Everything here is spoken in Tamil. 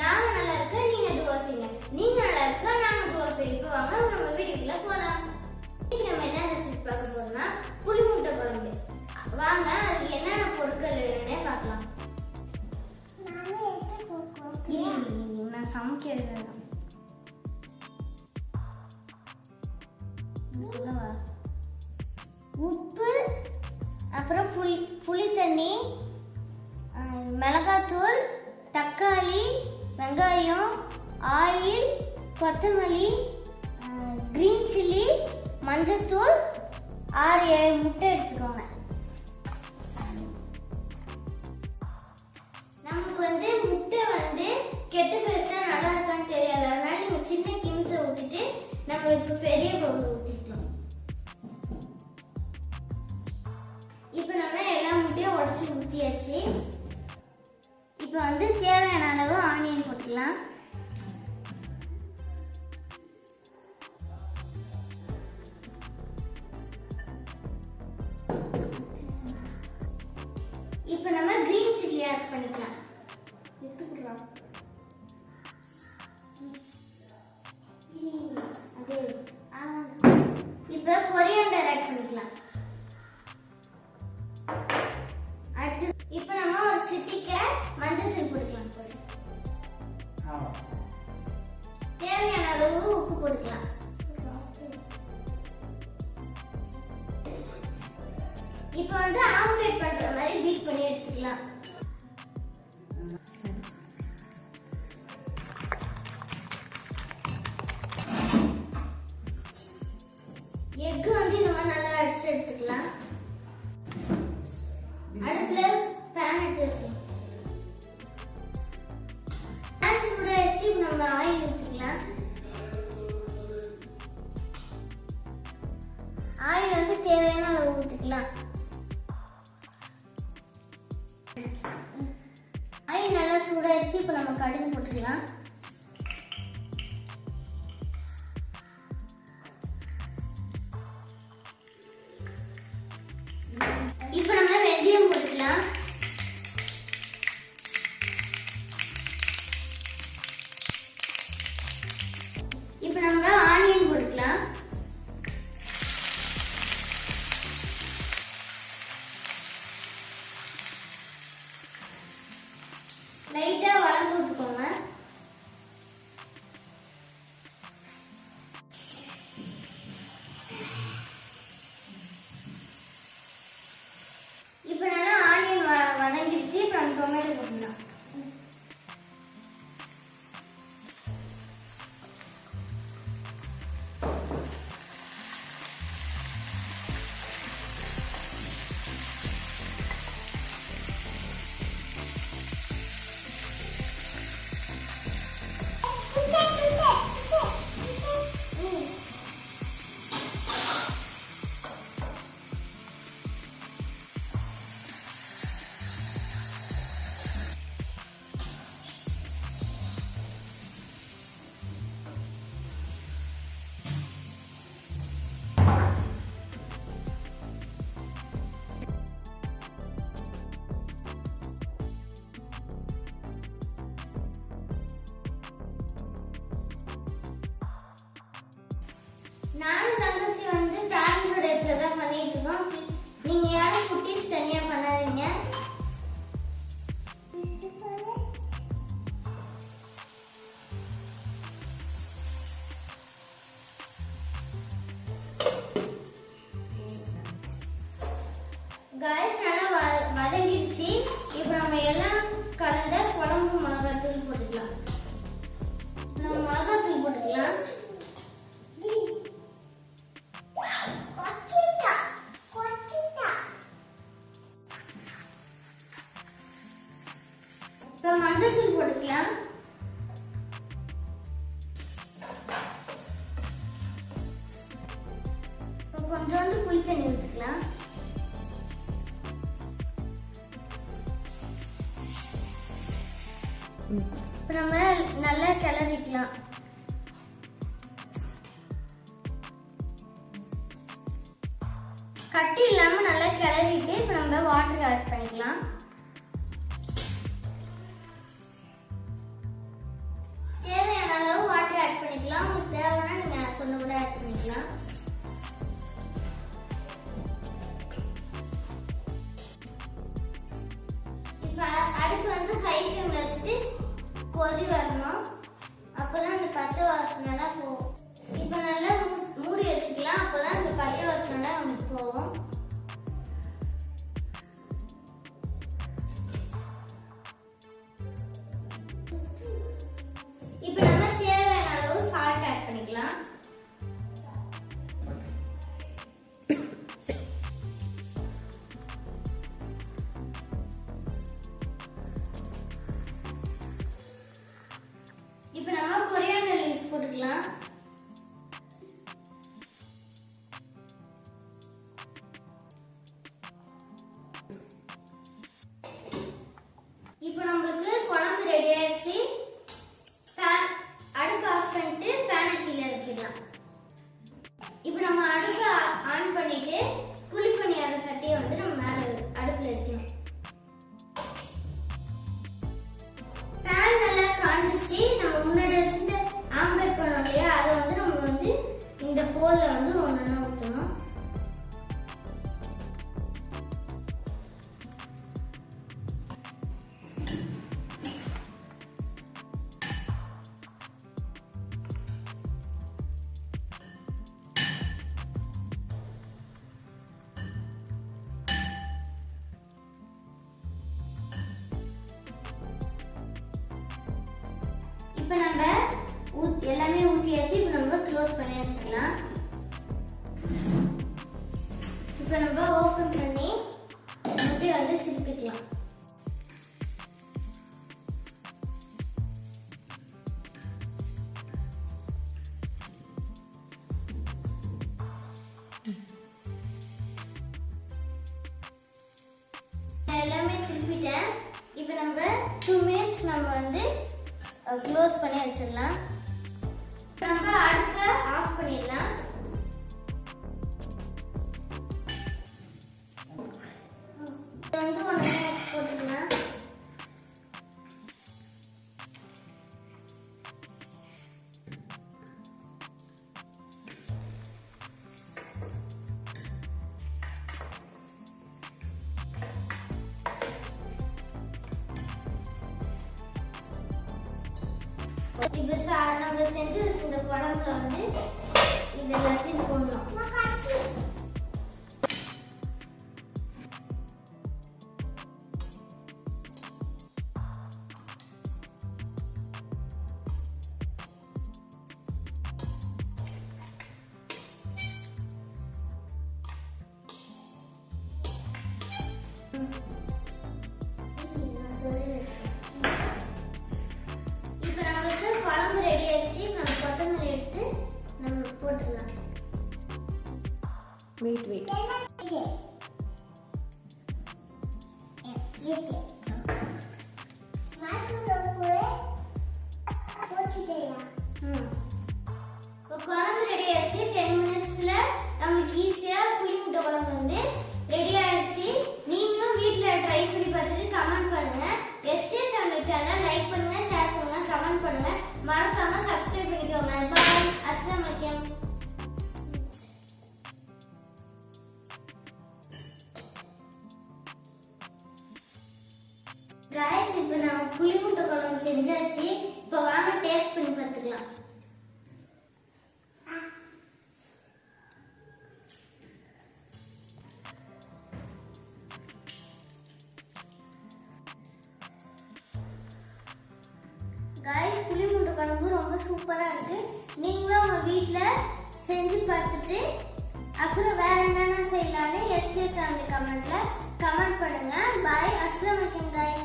நாங்க நல்லா இருக்க நீங்க தோசைங்க நீங்க நல்லா இருக்க நாங்க தோசை இப்போ வாங்க நம்ம வீடியோக்குள்ள போலாம். இன்னைக்கு நம்ம என்ன ரெசிபி பார்க்க போறோம்னா புளி முட்டை குழம்பு. வாங்க வெங்காயம் ஆயில் கொத்தமல்லி க்ரீன் சில்லி மஞ்சத்தூள் ஆறு ஏழு முட்டை எடுத்துக்கோங்க. நமக்கு வந்து முட்டை வந்து கெட்டு பெருசாக நல்லா இருக்கான்னு தெரியாது. அதனால நீங்கள் சின்ன கிம்ஸை ஊற்றிட்டு நம்ம இப்போ பெரிய பவுல் arreglar இப்போ வந்து ஆம்லேட் பண்ற மாதிரி பீட் பண்ணி எடுத்துக்கலாம். எக் வந்து இந்த மாதிரி நல்லா அடிச்சு எடுத்துக்கலாம். அடுத்து பேன் எடுத்து வச்சுக்கலாம். கடுகு போட்டுக்கலாம். இப்போ நம்ம வெந்தயம் போட்டுக்கலாம். இப்போ நம்ம நீங்க யாரும் குட்டீஸ் தனியா பண்ணாதீங்க காய்ஸ் நல்லா வதங்கிடுச்சு. இப்போ நம்ம எல்லாம் கலந்த குழம்பு மிளகாத்தூள் போட்டு இப்போ நம்ம நல்லா கிளறிக்கலாம். கட்டி இல்லாமல் நல்லா கிளறிட்டு இப்போ நம்ம வாட்டர் ஆட் பண்ணிக்கலாம். தேவையான அளவு வாட்டர் ஆட் பண்ணிக்கலாம். உங்களுக்கு தேவைன்னா நீங்கள் கொஞ்சம் கூட ஆட் பண்ணிக்கலாம். இப்போ அடுப்பு வந்து ஹை ஃப்ளேமில் வச்சுட்டு கொதி வரணும். அப்பதான் அந்த பச்சை வாசனைலாம் போகும். இப்போ நல்லா மூடி வச்சுக்கலாம். அப்பதான் அந்த பச்சை வாசனைலாம் நமக்கு போகும். இப்போ நம்ம ஊத் எல்லாமே ஊற்றியாச்சு இப்போ நம்ம க்ளோஸ் பண்ணி வச்சுக்கலாம் இப்போ நம்ம ஓப்பன் பண்ணி முட்டையை வந்து திருப்பிக்கலாம் நான் எல்லாமே திருப்பிட்டேன். இப்போ நம்ம டூ மினிட்ஸ் நம்ம வந்து க்ளோஸ் பண்ணி வச்சிடலாம். நம்ம அடுப்பை ஆஃப் பண்ணிடலாம். இப்போ நம்ம செஞ்சு வச்சிருந்த குழம்புல வந்து இது எல்லாத்தையும் போடணும். वेट वेट காய்ஸ் இப்போ நான் புளி முட்டை குழம்பு செஞ்சாச்சு. இப்போ வாங்க டேஸ்ட் பண்ணி பார்த்துக்கலாம். காய்ஸ் புளி முட்டை குழம்பு ரொம்ப சூப்பராக இருக்கு. நீங்களும் உங்க வீட்டில் செஞ்சு பார்த்துட்டு அப்புறம் வேற என்னென்ன செய்யலான்னு எஸ்டே ஃபேமிலி கமெண்ட்ல கமெண்ட் பண்ணுங்க. பாய் அஸ்லாம் வலைக்கம் காய்ஸ்